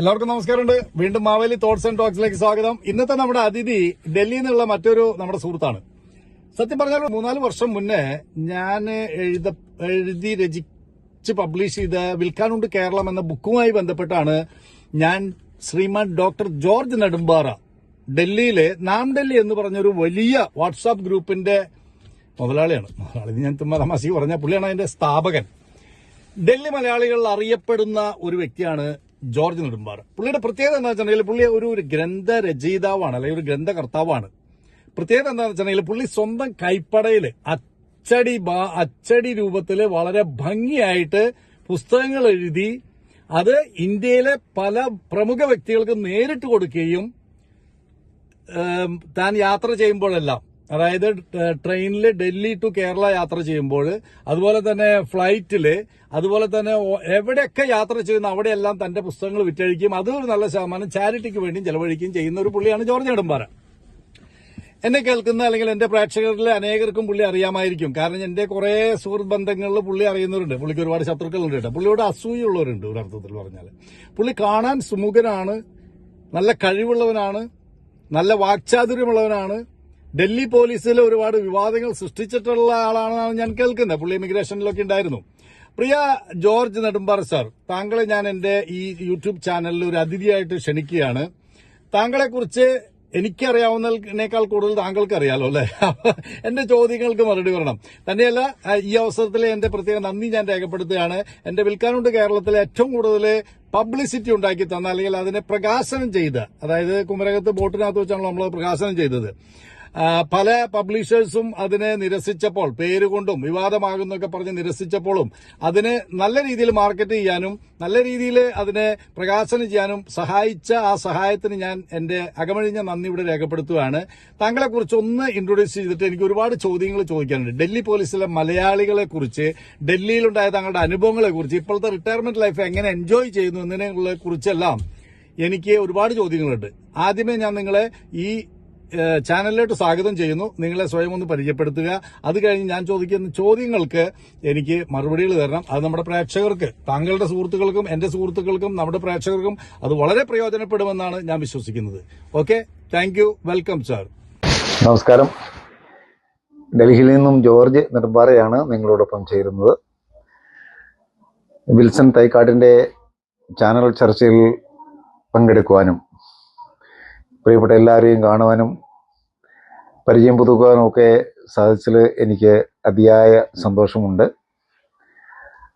എല്ലാവർക്കും നമസ്കാരമുണ്ട്. വീണ്ടും മാവേലി തോട്ട്സ് ആൻഡ് ടോക്സിലേക്ക് സ്വാഗതം. ഇന്നത്തെ നമ്മുടെ അതിഥി ഡൽഹിയിൽ നിന്നുള്ള മറ്റൊരു നമ്മുടെ സുഹൃത്താണ്. സത്യം പറഞ്ഞാൽ മൂന്നാൽ വർഷം മുന്നേ ഞാൻ എഴുത എഴുതി രചിച്ച് പബ്ലിഷ് ചെയ്ത വിൽക്കാനുണ്ട് കേരളം എന്ന ബുക്കുമായി ബന്ധപ്പെട്ടാണ് ഞാൻ ശ്രീമാൻ ഡോക്ടർ ജോർജ് നെടുമ്പാറ ഡൽഹിയിലെ നാം ഡൽഹി എന്ന് പറഞ്ഞൊരു വലിയ വാട്സാപ്പ് ഗ്രൂപ്പിന്റെ മുതലാളിയാണ്. മുതലാളി ഞാൻ തുമ്മ തമാശി പറഞ്ഞ പുള്ളിയാണ് അതിന്റെ സ്ഥാപകൻ. ഡൽഹി മലയാളികൾ അറിയപ്പെടുന്ന ഒരു വ്യക്തിയാണ് ജോർജ് നെടുമ്പാർ പുള്ളിയുടെ പ്രത്യേകത എന്താ വെച്ചിട്ടുണ്ടെങ്കിൽ പുള്ളി ഒരു ഒരു ഗ്രന്ഥരചയിതാവാണ് അല്ലെങ്കിൽ ഒരു ഗ്രന്ഥകർത്താവാണ്. പ്രത്യേകത എന്താണെന്ന് വെച്ചിട്ടുണ്ടെങ്കിൽ പുള്ളി സ്വന്തം കൈപ്പടയിൽ അച്ചടി അച്ചടി രൂപത്തിൽ വളരെ ഭംഗിയായിട്ട് പുസ്തകങ്ങൾ എഴുതി അത് ഇന്ത്യയിലെ പല പ്രമുഖ വ്യക്തികൾക്ക് നേരിട്ട് കൊടുക്കുകയും താൻ യാത്ര ചെയ്യുമ്പോഴെല്ലാം അതായത് ട്രെയിനിൽ ഡൽഹി ടു കേരള യാത്ര ചെയ്യുമ്പോൾ അതുപോലെ തന്നെ ഫ്ലൈറ്റിൽ അതുപോലെ തന്നെ എവിടെയൊക്കെ യാത്ര ചെയ്യുന്ന അവിടെയെല്ലാം തന്റെ പുസ്തകങ്ങൾ വിറ്റഴിക്കും. അതൊരു ഒരു നല്ല ശതമാനം ചാരിറ്റിക്ക് വേണ്ടിയും ചെലവഴിക്കുകയും ചെയ്യുന്ന ഒരു പുള്ളിയാണ് ജോർജ് നെടുമ്പാറ എന്നെ കേൾക്കുന്ന അല്ലെങ്കിൽ എന്റെ പ്രേക്ഷകരിൽ അനേകർക്കും പുള്ളി അറിയാമായിരിക്കും. കാരണം എന്റെ കുറെ സുഹൃത്ത് ബന്ധങ്ങളിൽ പുള്ളി അറിയുന്നവരുണ്ട്. പുള്ളിക്ക് ഒരുപാട് ശത്രുക്കളുണ്ട് കേട്ടോ. പുള്ളിയോട് അസൂയുള്ളവരുണ്ട് അർത്ഥത്തിൽ പറഞ്ഞാൽ. പുള്ളി കാണാൻ സുമുഖനാണ് നല്ല കഴിവുള്ളവനാണ് നല്ല വാക്ചാതുര്യമുള്ളവനാണ് ഡൽഹി പോലീസിൽ ഒരുപാട് വിവാദങ്ങൾ സൃഷ്ടിച്ചിട്ടുള്ള ആളാണെന്നാണ് ഞാൻ കേൾക്കുന്നത്. പുള്ളി ഇമിഗ്രേഷനിലൊക്കെ ഉണ്ടായിരുന്നു. പ്രിയ ജോർജ് നെടുമ്പാറ സാർ താങ്കളെ ഞാൻ എന്റെ ഈ യൂട്യൂബ് ചാനലിൽ ഒരു അതിഥിയായിട്ട് ക്ഷണിക്കുകയാണ്. താങ്കളെ കുറിച്ച് എനിക്കറിയാവുന്നതിനേക്കാൾ കൂടുതൽ താങ്കൾക്ക് അറിയാലോ അല്ലെ? എന്റെ ചോദ്യങ്ങൾക്ക് മറുപടി വരണം തന്നെയല്ല ഈ അവസരത്തിൽ എന്റെ പ്രത്യേക നന്ദി ഞാൻ രേഖപ്പെടുത്തുകയാണ്. എന്റെ വിൽക്കാനുണ്ട് കേരളത്തിലെ ഏറ്റവും കൂടുതൽ പബ്ലിസിറ്റി ഉണ്ടാക്കി തന്ന അല്ലെങ്കിൽ അതിനെ പ്രകാശനം ചെയ്ത അതായത് കുമരകത്ത് ബോട്ടിനകത്ത് വെച്ചാണല്ലോ നമ്മൾ പ്രകാശനം ചെയ്തത്. പല പബ്ലിഷേഴ്സും അതിനെ നിരസിച്ചപ്പോൾ പേരുകൊണ്ടും വിവാദമാകുന്നൊക്കെ പറഞ്ഞ് നിരസിച്ചപ്പോഴും അതിന് നല്ല രീതിയിൽ മാർക്കറ്റ് ചെയ്യാനും നല്ല രീതിയിൽ അതിനെ പ്രകാശനം ചെയ്യാനും സഹായിച്ച ആ സഹായത്തിന് ഞാൻ എന്റെ അകമഴിഞ്ഞ നന്ദി ഇവിടെ രേഖപ്പെടുത്തുകയാണ്. താങ്കളെ കുറിച്ച് ഒന്ന് ഇൻട്രൊഡ്യൂസ് ചെയ്തിട്ട് എനിക്ക് ഒരുപാട് ചോദ്യങ്ങൾ ചോദിക്കാനുണ്ട്. ഡൽഹി പോലീസിലെ മലയാളികളെ കുറിച്ച് ഡൽഹിയിലുണ്ടായ താങ്കളുടെ അനുഭവങ്ങളെ കുറിച്ച് ഇപ്പോഴത്തെ റിട്ടയർമെന്റ് ലൈഫ് എങ്ങനെ എൻജോയ് ചെയ്യുന്നു എന്നതിനെ കുറിച്ചെല്ലാം എനിക്ക് ഒരുപാട് ചോദ്യങ്ങളുണ്ട്. ആദ്യമേ ഞാൻ നിങ്ങളെ ഈ ചാനലിലോട്ട് സ്വാഗതം ചെയ്യുന്നു. നിങ്ങളെ സ്വയം ഒന്ന് പരിചയപ്പെടുത്തുക. അത് കഴിഞ്ഞ് ഞാൻ ചോദിക്കുന്ന ചോദ്യങ്ങൾക്ക് എനിക്ക് മറുപടികൾ തരണം. അത് നമ്മുടെ പ്രേക്ഷകർക്ക് താങ്കളുടെ സുഹൃത്തുക്കൾക്കും എന്റെ സുഹൃത്തുക്കൾക്കും നമ്മുടെ പ്രേക്ഷകർക്കും അത് വളരെ പ്രയോജനപ്പെടുമെന്നാണ് ഞാൻ വിശ്വസിക്കുന്നത്. ഓക്കെ? താങ്ക് വെൽക്കം സാർ നമസ്കാരം. ഡൽഹിയിൽ നിന്നും ജോർജ് നെടുമ്പാറയാണ് നിങ്ങളോടൊപ്പം ചേരുന്നത്. വിൽസൺ തൈക്കാടിന്റെ ചാനൽ ചർച്ചയിൽ പങ്കെടുക്കുവാനും പ്രിയപ്പെട്ട എല്ലാവരെയും കാണുവാനും പരിചയം പുതുക്കുവാനും ഒക്കെ സാധിച്ചതിൽ എനിക്ക് അതിയായ സന്തോഷമുണ്ട്.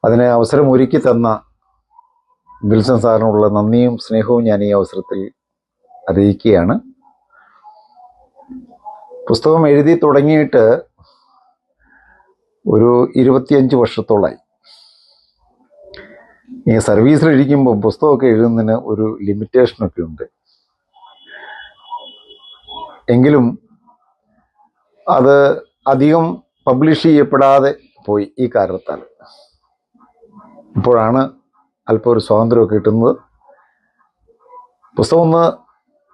അതിന് അവസരം ഒരുക്കി തന്ന വിൽസൺ സാറിനുള്ള നന്ദിയും സ്നേഹവും ഞാൻ ഈ അവസരത്തിൽ അറിയിക്കുകയാണ്. പുസ്തകം എഴുതി തുടങ്ങിയിട്ട് ഒരു ഇരുപത്തിയഞ്ച് വർഷത്തോളായി. ഈ സർവീസിലിരിക്കുമ്പോൾ പുസ്തകമൊക്കെ എഴുതുന്നതിന് ഒരു ലിമിറ്റേഷനൊക്കെ ഉണ്ട്. എങ്കിലും അത് അധികം പബ്ലിഷ് ചെയ്യപ്പെടാതെ പോയി ഈ കാരണത്താൽ. ഇപ്പോഴാണ് അല്പം ഒരു സ്വാതന്ത്ര്യമൊക്കെ കിട്ടുന്നത്. പുസ്തകം ഒന്ന്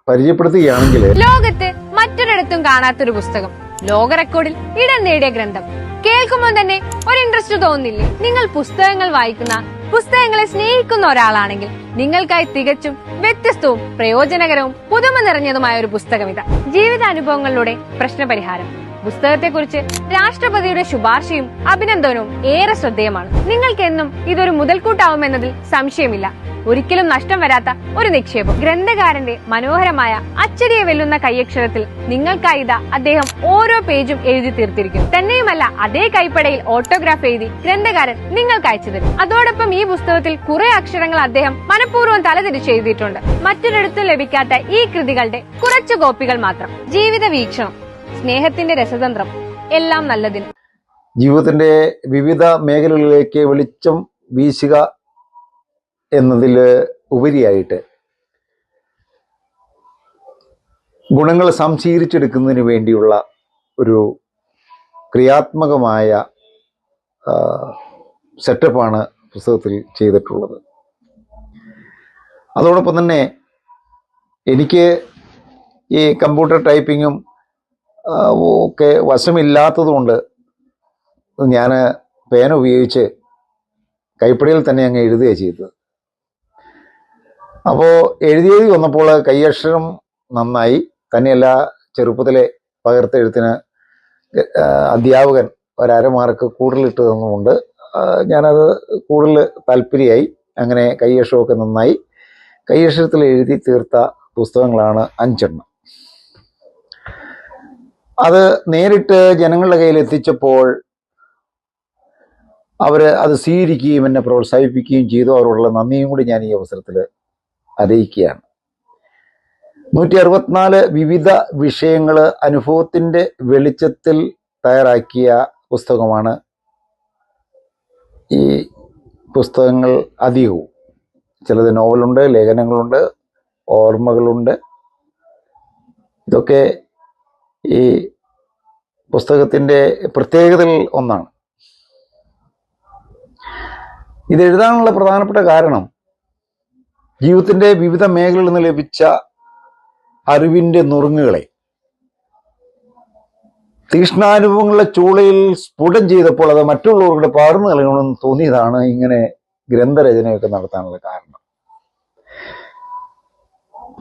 പരിചയപ്പെടുത്തുകയാണെങ്കിൽ ലോകത്ത് മറ്റൊരിടത്തും കാണാത്തൊരു പുസ്തകം. ലോക റെക്കോർഡിൽ ഇടം നേടിയ ഗ്രന്ഥം. കേൾക്കുമ്പോൾ തന്നെ ഒരു ഇൻട്രസ്റ്റ് തോന്നില്ലേ? നിങ്ങൾ പുസ്തകങ്ങൾ വായിക്കുന്ന പുസ്തകങ്ങളെ സ്നേഹിക്കുന്ന ഒരാളാണെങ്കിൽ നിങ്ങൾക്കായി തികച്ചും വ്യത്യസ്തവും പ്രയോജനകരവും പുതുമ നിറഞ്ഞതുമായ ഒരു പുസ്തകം ഇതാ ജീവിതാനുഭവങ്ങളിലൂടെ പ്രശ്നപരിഹാരം. പുസ്തകത്തെക്കുറിച്ച് രാഷ്ട്രപതിയുടെ ശുപാർശയും അഭിനന്ദനവും ഏറെ ശ്രദ്ധേയമാണ്. നിങ്ങൾക്കെന്നും ഇതൊരു മുതൽക്കൂട്ടാവുമെന്നതിൽ സംശയമില്ല. ഒരിക്കലും നഷ്ടം വരാത്ത ഒരു നിക്ഷേപം. ഗ്രന്ഥകാരന്റെ മനോഹരമായ അച്ചടിയെ വെല്ലുന്ന കൈയക്ഷരത്തിൽ നിങ്ങൾക്കായി ഇതാ അദ്ദേഹം ഓരോ പേജും എഴുതി തീർത്തിരിക്കും തന്നെയുമല്ല അതേ കൈപ്പടയിൽ ഓട്ടോഗ്രാഫ് എഴുതി ഗ്രന്ഥകാരൻ നിങ്ങൾക്ക് അയച്ചു തരും. അതോടൊപ്പം ഈ പുസ്തകത്തിൽ കുറെ അക്ഷരങ്ങൾ അദ്ദേഹം മനഃപൂർവം തലതിരിച്ച് എഴുതിയിട്ടുണ്ട്. മറ്റൊരിടത്തും ലഭിക്കാത്ത ഈ കൃതികളുടെ കുറച്ചു കോപ്പികൾ മാത്രം. ജീവിത വീക്ഷണം. സ്നേഹത്തിന്റെ രസതന്ത്രം. എല്ലാം നല്ലതിന് ജീവിതത്തിന്റെ വിവിധ മേഖലകളിലേക്ക് വെളിച്ചം വീശുക എന്നതിൽ ഉപരിയായിട്ട് ഗുണങ്ങൾ സംശീരിച്ചെടുക്കുന്നതിന് വേണ്ടിയുള്ള ഒരു ക്രിയാത്മകമായ സെറ്റപ്പാണ് പുസ്തകത്തിൽ ചെയ്തിട്ടുള്ളത്. അതോടൊപ്പം തന്നെ എനിക്ക് ഈ കമ്പ്യൂട്ടർ ടൈപ്പിങ്ങും ഒക്കെ വശമില്ലാത്തതുകൊണ്ട് ഞാൻ പേന ഉപയോഗിച്ച് കൈപ്പടിയിൽ തന്നെ അങ്ങ് എഴുതുകയാണ് ചെയ്തത്. അപ്പോൾ എഴുതിയെഴുതി വന്നപ്പോൾ കൈയക്ഷരം നന്നായി. തന്നെയല്ല ചെറുപ്പത്തിലെ പകർത്തെഴുത്തിന് അധ്യാപകൻ ഒരര മാർക്ക് കൂടുതലിട്ട് തന്നുകൊണ്ട് ഞാനത് കൂടുതൽ താല്പര്യമായി അങ്ങനെ കയ്യക്ഷരമൊക്കെ നന്നായി. കൈയക്ഷരത്തിൽ എഴുതി തീർത്ത പുസ്തകങ്ങളാണ് അഞ്ചെണ്ണം. അത് നേരിട്ട് ജനങ്ങളുടെ കയ്യിൽ എത്തിച്ചപ്പോൾ അവർ അത് സ്വീകരിക്കുകയും എന്നെ പ്രോത്സാഹിപ്പിക്കുകയും ചെയ്തു. അവരോടുള്ള നന്ദിയും കൂടി ഞാൻ ഈ അവസരത്തിൽ അറിയിക്കുകയാണ്. നൂറ്റി അറുപത്തിനാല് വിവിധ വിഷയങ്ങൾ അനുഭവത്തിന്റെ വെളിച്ചത്തിൽ തയ്യാറാക്കിയ പുസ്തകമാണ് ഈ പുസ്തകങ്ങൾ അധികവും. ചിലത് നോവലുണ്ട് ലേഖനങ്ങളുണ്ട് ഓർമ്മകളുണ്ട്. ഇതൊക്കെ ഈ പുസ്തകത്തിന്റെ പ്രത്യേകതകളിൽ ഒന്നാണ്. ഇത് എഴുതാനുള്ള പ്രധാനപ്പെട്ട കാരണം ജീവിതത്തിന്റെ വിവിധ മേഖലകളിൽ നിന്ന് ലഭിച്ച അറിവിന്റെ നുറുങ്ങുകളെ. തീഷ്ണാനുഭവങ്ങളുടെ ചൂളയിൽ സ്ഫുടം ചെയ്തപ്പോൾ അത് മറ്റുള്ളവരുടെ പകർന്നു നൽകണമെന്ന് തോന്നിയതാണ് ഇങ്ങനെ ഗ്രന്ഥരചനയൊക്കെ നടത്താനുള്ള കാരണം.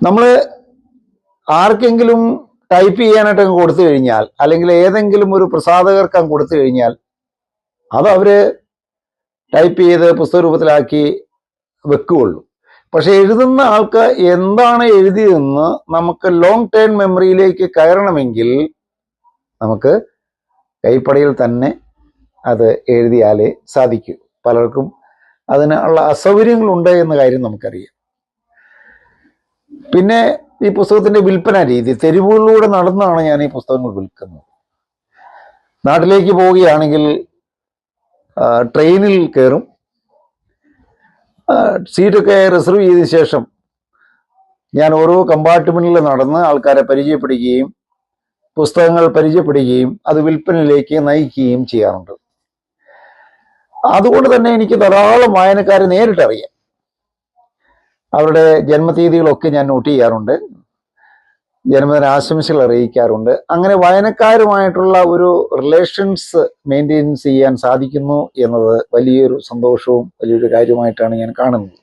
നമ്മൾ ആർക്കെങ്കിലും ടൈപ്പ് ചെയ്യാനായിട്ട് അങ്ങ് കൊടുത്തു കഴിഞ്ഞാൽ അല്ലെങ്കിൽ ഏതെങ്കിലും ഒരു പ്രസാധകർക്ക് അങ്ങ് കൊടുത്തു കഴിഞ്ഞാൽ അത് അവർ ടൈപ്പ് ചെയ്ത് പുസ്തക രൂപത്തിലാക്കി വെക്കുകയുള്ളൂ. പക്ഷെ എഴുതുന്ന ആൾക്ക് എന്താണ് എഴുതിയതെന്ന് നമുക്ക് ലോങ് ടേം മെമ്മറിയിലേക്ക് കയറണമെങ്കിൽ നമുക്ക് കൈപ്പടയിൽ തന്നെ അത് എഴുതിയാലേ സാധിക്കൂ. പലർക്കും അതിനുള്ള അസൗകര്യങ്ങളുണ്ട് എന്ന കാര്യം നമുക്കറിയാം. പിന്നെ ഈ പുസ്തകത്തിന്റെ വിൽപ്പന രീതി തെരുവുകളിലൂടെ നടന്നാണ് ഞാൻ ഈ പുസ്തകങ്ങൾ വിൽക്കുന്നത്. നാട്ടിലേക്ക് പോവുകയാണെങ്കിൽ ട്രെയിനിൽ കയറും. സീറ്റൊക്കെ റിസർവ് ചെയ്തതിനു ശേഷം ഞാൻ ഓരോ കമ്പാർട്ട്മെന്റിൽ നടന്ന് ആൾക്കാരെ പരിചയപ്പെടുകയും പുസ്തകങ്ങൾ പരിചയപ്പെടുകയും അത് വിൽപ്പനയിലേക്ക് നയിക്കുകയും ചെയ്യാറുണ്ട്. അതുകൊണ്ട് തന്നെ എനിക്ക് ധാരാളം വായനക്കാരെ നേരിട്ടറിയാം. അവരുടെ ജന്മതീയതികളൊക്കെ ഞാൻ നോട്ട് ചെയ്യാറുണ്ട്. ജന്മദിന ആശംസകൾ അറിയിക്കാറുണ്ട്. അങ്ങനെ വായനക്കാരുമായിട്ടുള്ള ഒരു റിലേഷൻസ് മെയിന്റെയിൻസ് ചെയ്യാൻ സാധിക്കുന്നു എന്നത് വലിയൊരു സന്തോഷവും വലിയൊരു കാര്യമായിട്ടാണ് ഞാൻ കാണുന്നത്.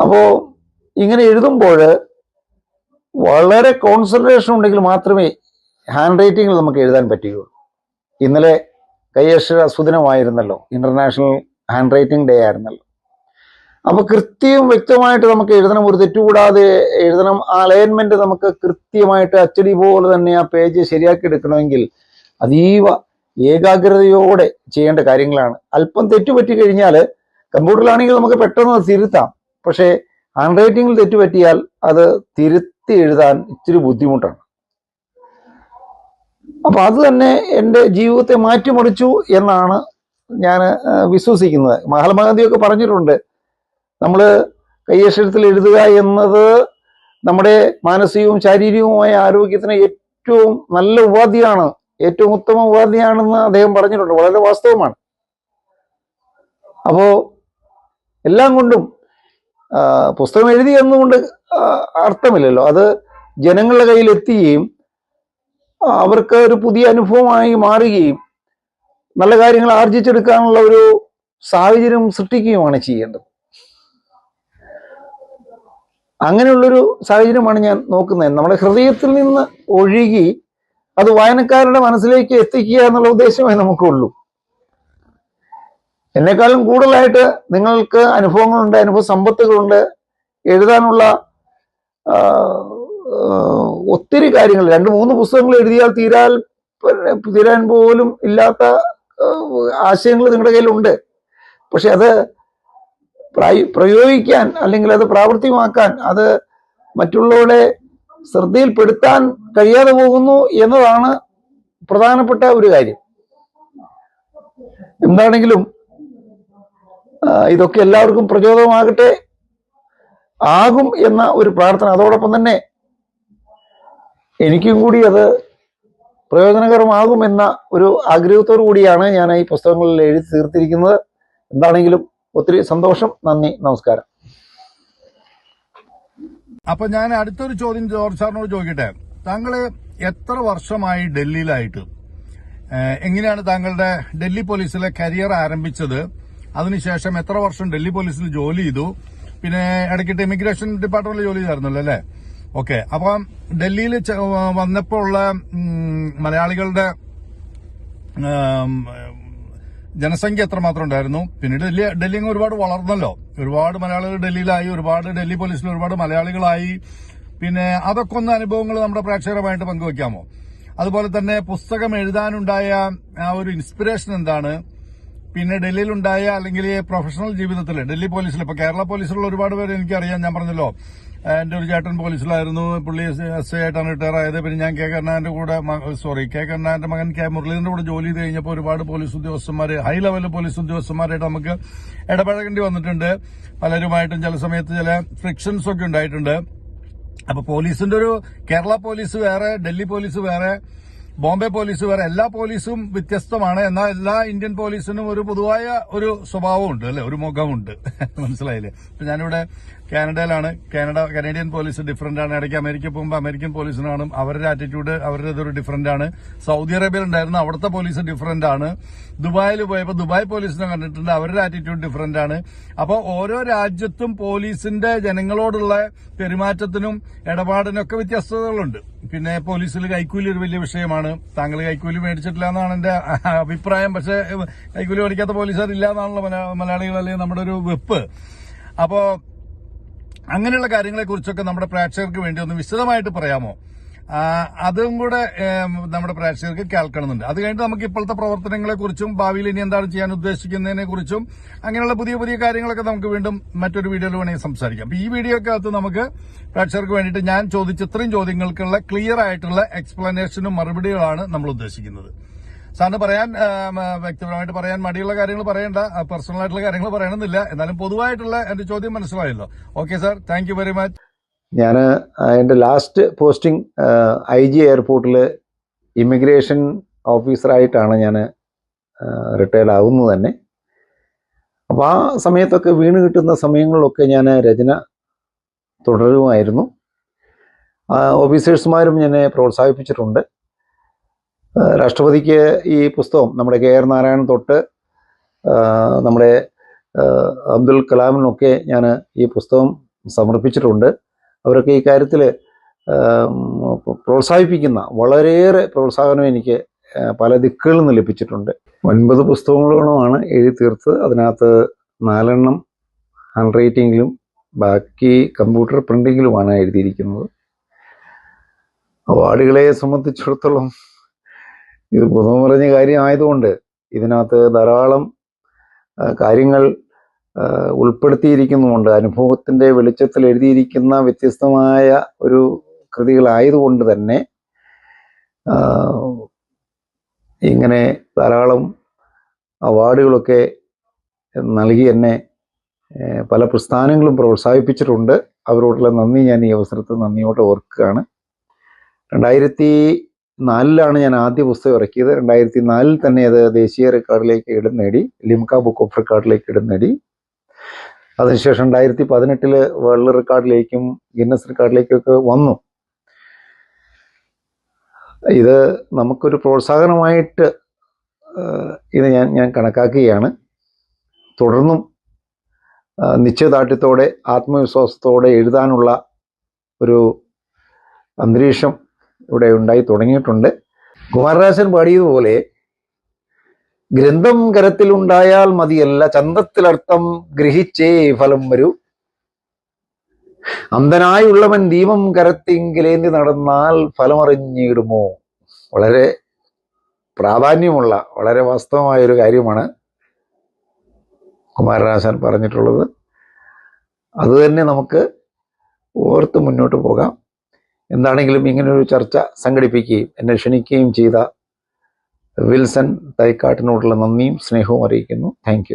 അപ്പോൾ ഇങ്ങനെ എഴുതുമ്പോൾ വളരെ കോൺസെൻട്രേഷൻ ഉണ്ടെങ്കിൽ മാത്രമേ ഹാൻഡ് റൈറ്റിങ്ങിൽ നമുക്ക് എഴുതാൻ പറ്റുകയുള്ളൂ. ഇന്നലെ കൈയക്ഷര സുദിനമായിരുന്നല്ലോ. ഇന്റർനാഷണൽ ഹാൻഡ് റൈറ്റിംഗ് ഡേ ആയിരുന്നല്ലോ. അപ്പൊ കൃത്യം വ്യക്തമായിട്ട് നമുക്ക് എഴുതണം ഒരു തെറ്റുകൂടാതെ എഴുതണം. ആ അലൈൻമെന്റ് നമുക്ക് കൃത്യമായിട്ട് അച്ചടി പോലെ തന്നെ ആ പേജ് ശരിയാക്കി എടുക്കണമെങ്കിൽ അതീവ ഏകാഗ്രതയോടെ ചെയ്യേണ്ട കാര്യങ്ങളാണ്. അല്പം തെറ്റുപറ്റി കഴിഞ്ഞാൽ കമ്പ്യൂട്ടറിലാണെങ്കിൽ നമുക്ക് പെട്ടെന്ന് തിരുത്താം. പക്ഷേ ഹാൻഡ് റൈറ്റിംഗിൽ തെറ്റുപറ്റിയാൽ അത് തിരുത്തി എഴുതാൻ ഇച്ചിരി ബുദ്ധിമുട്ടാണ്. അപ്പൊ അത് തന്നെ എന്റെ ജീവിതത്തെ മാറ്റിമറിച്ചു എന്നാണ് ഞാൻ വിശ്വസിക്കുന്നത്. മഹാത്മാഗാന്ധിയൊക്കെ പറഞ്ഞിട്ടുണ്ട് നമ്മൾ കയ്യക്ഷരത്തിൽ എഴുതുക എന്നത് നമ്മുടെ മാനസികവും ശാരീരികവുമായ ആരോഗ്യത്തിന് ഏറ്റവും നല്ല ഉപാധിയാണ്. ഏറ്റവും ഉത്തമ ഉപാധിയാണെന്ന് അദ്ദേഹം പറഞ്ഞിട്ടുണ്ട്. വളരെ വാസ്തവമാണ്. അപ്പോൾ എല്ലാം കൊണ്ടും പുസ്തകം എഴുതി എന്നുകൊണ്ട് അർത്ഥമില്ലല്ലോ. അത് ജനങ്ങളുടെ കയ്യിൽ എത്തുകയും അവർക്ക് ഒരു പുതിയ അനുഭവമായി മാറുകയും നല്ല കാര്യങ്ങൾ ആർജിച്ചെടുക്കാനുള്ള ഒരു സാഹചര്യം സൃഷ്ടിക്കുകയുമാണ് ചെയ്യേണ്ടത്. അങ്ങനെയുള്ളൊരു സാഹചര്യമാണ് ഞാൻ നോക്കുന്നത്. നമ്മുടെ ഹൃദയത്തിൽ നിന്ന് ഒഴുകി അത് വായനക്കാരുടെ മനസ്സിലേക്ക് എത്തിക്കുക എന്നുള്ള ഉദ്ദേശമേ നമുക്കുള്ളൂ. എന്നെക്കാളും കൂടുതലായിട്ട് നിങ്ങൾക്ക് അനുഭവങ്ങളുണ്ട് അനുഭവ സമ്പത്തുകളുണ്ട്. എഴുതാനുള്ള ഒത്തിരി കാര്യങ്ങൾ. രണ്ട് മൂന്ന് പുസ്തകങ്ങൾ എഴുതിയാൽ തീരാൽ തീരാൻ പോലും ഇല്ലാത്ത ആശയങ്ങൾ നിങ്ങളുടെ കയ്യിലുണ്ട്. പക്ഷെ അത് പ്രയോഗിക്കാൻ അല്ലെങ്കിൽ അത് പ്രാവർത്തികമാക്കാൻ അത് മറ്റുള്ളവരുടെ ശ്രദ്ധയിൽപ്പെടുത്താൻ കഴിയാതെ പോകുന്നു എന്നതാണ് പ്രധാനപ്പെട്ട ഒരു കാര്യം. എന്താണെങ്കിലും ഇതൊക്കെ എല്ലാവർക്കും പ്രചോദനമാകട്ടെ ആകും എന്ന ഒരു പ്രാർത്ഥന. അതോടൊപ്പം തന്നെ എനിക്കും കൂടി അത് പ്രയോജനകരമാകും എന്ന ഒരു ആഗ്രഹത്തോടു കൂടിയാണ് ഞാൻ ഈ പുസ്തകങ്ങളിൽ എഴുതി തീർത്തിരിക്കുന്നത്. എന്താണെങ്കിലും ഒത്തിരി സന്തോഷം നന്ദി നമസ്കാരം. അപ്പൊ ഞാൻ അടുത്തൊരു ചോദ്യം ജോർജ് സാറിനോട് ചോദിക്കട്ടെ. താങ്കൾ എത്ര വർഷമായി ഡൽഹിയിലായിട്ട്? എങ്ങനെയാണ് താങ്കളുടെ ഡൽഹി പോലീസിലെ കരിയർ ആരംഭിച്ചത്? അതിനുശേഷം എത്ര വർഷം ഡൽഹി പോലീസിൽ ജോലി ചെയ്തു? പിന്നെ ഇടയ്ക്കിട്ട് ഇമിഗ്രേഷൻ ഡിപ്പാർട്ട്മെന്റിൽ ജോലി ചെയ്തായിരുന്നല്ലോ അല്ലേ? ഓക്കെ. അപ്പം ഡൽഹിയിൽ വന്നപ്പോൾ ഉള്ള മലയാളികളുടെ ജനസംഖ്യ എത്രമാത്രം ഉണ്ടായിരുന്നു? പിന്നീട് ഡൽഹി ഡൽഹി ഒരുപാട് വളർന്നല്ലോ. ഒരുപാട് മലയാളികൾ ഡൽഹിയിലായി ഒരുപാട് ഡൽഹി പോലീസിൽ ഒരുപാട് മലയാളികളായി. പിന്നെ അതൊക്കെ ഒന്ന് അനുഭവങ്ങൾ നമ്മുടെ പ്രേക്ഷകരുമായിട്ട് പങ്കുവെക്കാമോ? അതുപോലെ തന്നെ പുസ്തകം എഴുതാനുണ്ടായ ആ ഒരു ഇൻസ്പിറേഷൻ എന്താണ്? പിന്നെ ഡൽഹിയിലുണ്ടായ അല്ലെങ്കിൽ പ്രൊഫഷണൽ ജീവിതത്തിൽ ഡൽഹി പോലീസിൽ ഇപ്പൊ കേരള പോലീസിലുള്ള ഒരുപാട് പേര് എനിക്കറിയാം ഞാൻ പറഞ്ഞല്ലോ. എന്റെ ഒരു ചേട്ടൻ പോലീസിലായിരുന്നു. പുള്ളി എസ് ഐ ആയിട്ടാണ് റിട്ടയർ ആയത് പിന്നെ ഞാൻ കെ കരുണാകരന്റെ കൂടെ സോറി കെ കരുണാകരന്റെ മകൻ കെ മുരളീന്റെ കൂടെ ജോലി ചെയ്ത് കഴിഞ്ഞപ്പോൾ ഒരുപാട് പോലീസ് ഉദ്യോഗസ്ഥന്മാർ ഹൈ ലെവൽ പോലീസ് ഉദ്യോഗസ്ഥന്മാരായിട്ട് നമുക്ക് ഇടപഴകേണ്ടി വന്നിട്ടുണ്ട്. പലരുമായിട്ടും ചില സമയത്ത് ചില ഫ്രിക്ഷൻസ് ഒക്കെ ഉണ്ടായിട്ടുണ്ട്. അപ്പോൾ പോലീസിന്റെ ഒരു കേരള പോലീസ് വേറെ ഡൽഹി പോലീസ് വേറെ ബോംബെ പോലീസ് വേറെ എല്ലാ പോലീസും വ്യത്യസ്തമാണ്. എന്നാൽ എല്ലാ ഇന്ത്യൻ പോലീസിനും ഒരു പൊതുവായ ഒരു സ്വഭാവമുണ്ട് അല്ലെ? ഒരു മുഖമുണ്ട്. മനസ്സിലായില്ലേ? ഇപ്പൊ ഞാനിവിടെ കാനഡയിലാണ്. കാനഡ കനേഡിയൻ പോലീസ് ഡിഫറെന്റ് ആണ്. ഇടയ്ക്ക് അമേരിക്ക പോകുമ്പോൾ അമേരിക്കൻ പോലീസിനാണ് അവരുടെ ആറ്റിറ്റ്യൂഡ് അവരുടെ ഇതൊരു ഡിഫറെന്റ് ആണ്. സൗദി അറേബ്യയിൽ ഉണ്ടായിരുന്ന അവിടുത്തെ പോലീസ് ഡിഫറെന്റ് ആണ്. ദുബായിൽ പോയപ്പോൾ ദുബായ് പോലീസിനെ കണ്ടിട്ടുണ്ട്. അവരുടെ ആറ്റിറ്റ്യൂഡ് ഡിഫറെന്റ് ആണ്. അപ്പോൾ ഓരോ രാജ്യത്തും പോലീസിന്റെ ജനങ്ങളോടുള്ള പെരുമാറ്റത്തിനും ഇടപാടിനൊക്കെ വ്യത്യസ്തതകളുണ്ട്. പിന്നെ പോലീസിൽ കൈക്കൂലി ഒരു വലിയ വിഷയമാണ്. താങ്കൾ കൈക്കൂലി മേടിച്ചിട്ടില്ല എന്നാണ് എന്റെ അഭിപ്രായം. പക്ഷെ കൈക്കൂലി മേടിക്കാത്ത പോലീസുകാർ ഇല്ല എന്നാണല്ലോ മല- മലയാളികൾ അല്ലെങ്കിൽ നമ്മുടെ ഒരു വെപ്പ്. അപ്പോ അങ്ങനെയുള്ള കാര്യങ്ങളെക്കുറിച്ചൊക്കെ നമ്മുടെ പ്രേക്ഷകർക്ക് വേണ്ടി ഒന്ന് വിശദമായിട്ട് പറയാമോ? അതും കൂടെ നമ്മുടെ പ്രേക്ഷകർക്ക് കേൾക്കണമെന്നുണ്ട്. അത് കഴിഞ്ഞിട്ട് നമുക്ക് ഇപ്പോഴത്തെ പ്രവർത്തനങ്ങളെ കുറിച്ചും ഭാവിയിൽ ഇനി എന്താണ് ചെയ്യാൻ ഉദ്ദേശിക്കുന്നതിനെ കുറിച്ചും അങ്ങനെയുള്ള പുതിയ പുതിയ കാര്യങ്ങളൊക്കെ നമുക്ക് വീണ്ടും മറ്റൊരു വീഡിയോയിൽ വേണമെങ്കിൽ സംസാരിക്കാം. അപ്പൊ ഈ വീഡിയോക്കകത്ത് നമുക്ക് പ്രേക്ഷകർക്ക് വേണ്ടിയിട്ട് ഞാൻ ചോദിച്ച ഇത്രയും ചോദ്യങ്ങൾക്കുള്ള ക്ലിയർ ആയിട്ടുള്ള എക്സ്പ്ലനേഷനും മറുപടികളാണ് നമ്മൾ ഉദ്ദേശിക്കുന്നത്. സാറിന് പറയാൻ വ്യക്തിപരമായിട്ട് പറയാൻ മടിയുള്ള കാര്യങ്ങൾ പറയണ്ട. പേഴ്സണൽ ആയിട്ടുള്ള കാര്യങ്ങൾ പറയണമെന്നില്ല. എന്നാലും പൊതുവായിട്ടുള്ള എന്റെ ചോദ്യം മനസ്സിലായല്ലോ. Okay sir thank very much ഞാൻ എന്റെ ലാസ്റ്റ് പോസ്റ്റിംഗ് ഐ ജി എയർപോർട്ടിൽ ഇമിഗ്രേഷൻ ഓഫീസറായിട്ടാണ് ഞാൻ റിട്ടയർഡ് ആവുന്നത് തന്നെ. അപ്പോൾ ആ സമയത്തൊക്കെ വീണ് കിട്ടുന്ന സമയങ്ങളിലൊക്കെ ഞാൻ രചന തുടരുമായിരുന്നു. ഓഫീസേഴ്സുമാരും എന്നെ പ്രോത്സാഹിപ്പിച്ചിട്ടുണ്ട്. രാഷ്ട്രപതിക്ക് ഈ പുസ്തകം നമ്മുടെ കെ ആർ നാരായണൻ തൊട്ട് നമ്മുടെ അബ്ദുൽ കലാമിനൊക്കെ ഞാൻ ഈ പുസ്തകം സമർപ്പിച്ചിട്ടുണ്ട്. അവരൊക്കെ ഈ കാര്യത്തിൽ പ്രോത്സാഹിപ്പിക്കുന്ന വളരെയേറെ പ്രോത്സാഹനം എനിക്ക് പല ദിക്കുകളിൽ നിന്ന് ലഭിച്ചിട്ടുണ്ട്. ഒൻപത് പുസ്തകങ്ങളോളമാണ് എഴുതി തീർത്ത് അതിനകത്ത് നാലെണ്ണം ഹാൻഡ് റൈറ്റിങ്ങിലും ബാക്കി കമ്പ്യൂട്ടർ പ്രിന്റിങ്ങിലുമാണ് എഴുതിയിരിക്കുന്നത്. അവാർഡുകളെ സംബന്ധിച്ചിടത്തോളം ഇത് പുതുമ പറഞ്ഞ കാര്യമായതുകൊണ്ട് ഇതിനകത്ത് ധാരാളം കാര്യങ്ങൾ ഉൾപ്പെടുത്തിയിരിക്കുന്നുമുണ്ട്. അനുഭവത്തിന്റെ വെളിച്ചത്തിൽ എഴുതിയിരിക്കുന്ന വ്യത്യസ്തമായ ഒരു കൃതികളായതുകൊണ്ട് തന്നെ ഇങ്ങനെ ധാരാളം അവാർഡുകളൊക്കെ നൽകി എന്നെ പല പ്രസ്ഥാനങ്ങളും പ്രോത്സാഹിപ്പിച്ചിട്ടുണ്ട്. അവരോടുള്ള നന്ദി ഞാൻ ഈ അവസരത്തിൽ നന്ദിയോടെ ഓർക്കുകയാണ്. രണ്ടായിരത്തി നാലിലാണ് ഞാൻ ആദ്യ പുസ്തകം ഇറക്കിയത്. രണ്ടായിരത്തി നാലിൽ തന്നെ അത് ദേശീയ റെക്കോർഡിലേക്ക് ഇടം നേടി. ലിംക ബുക്ക് ഓഫ് റെക്കോർഡിലേക്ക് ഇടം നേടി. അതിനുശേഷം രണ്ടായിരത്തി പതിനെട്ടിൽ വേൾഡ് റെക്കോർഡിലേക്കും ഗിന്നസ് റെക്കോർഡിലേക്കൊക്കെ വന്നു. ഇത് നമുക്കൊരു പ്രോത്സാഹനമായിട്ട് ഇത് ഞാൻ ഞാൻ കണക്കാക്കുകയാണ്. തുടർന്നും നിശ്ചയദാർഢ്യത്തോടെ ആത്മവിശ്വാസത്തോടെ എഴുതാനുള്ള ഒരു അന്തരീക്ഷം ഇവിടെ ഉണ്ടായി തുടങ്ങിയിട്ടുണ്ട്. കുമാരരാജൻ പാടിയതുപോലെ ഗ്രന്ഥം കരത്തിലുണ്ടായാൽ മതിയല്ല ചന്തത്തിലർത്ഥം ഗ്രഹിച്ചേ ഫലം വരൂ. അന്ധനായുള്ളവൻ ദീപം കരത്തിങ്കിലേന്തി നടന്നാൽ ഫലമറിഞ്ഞിടുമോ? വളരെ പ്രാധാന്യമുള്ള വളരെ വാസ്തവമായ ഒരു കാര്യമാണ് കുമാരനാശാൻ പറഞ്ഞിട്ടുള്ളത്. അത് തന്നെ നമുക്ക് ഓർത്ത് മുന്നോട്ട് പോകാം. എന്താണെങ്കിലും ഇങ്ങനൊരു ചർച്ച സംഘടിപ്പിക്കുകയും എന്നെ ക്ഷണിക്കുകയും ചെയ്ത വിൽസൺ തൈക്കാട്ടിനോടുള്ള നന്ദിയും സ്നേഹവും അറിയിക്കുന്നു. താങ്ക്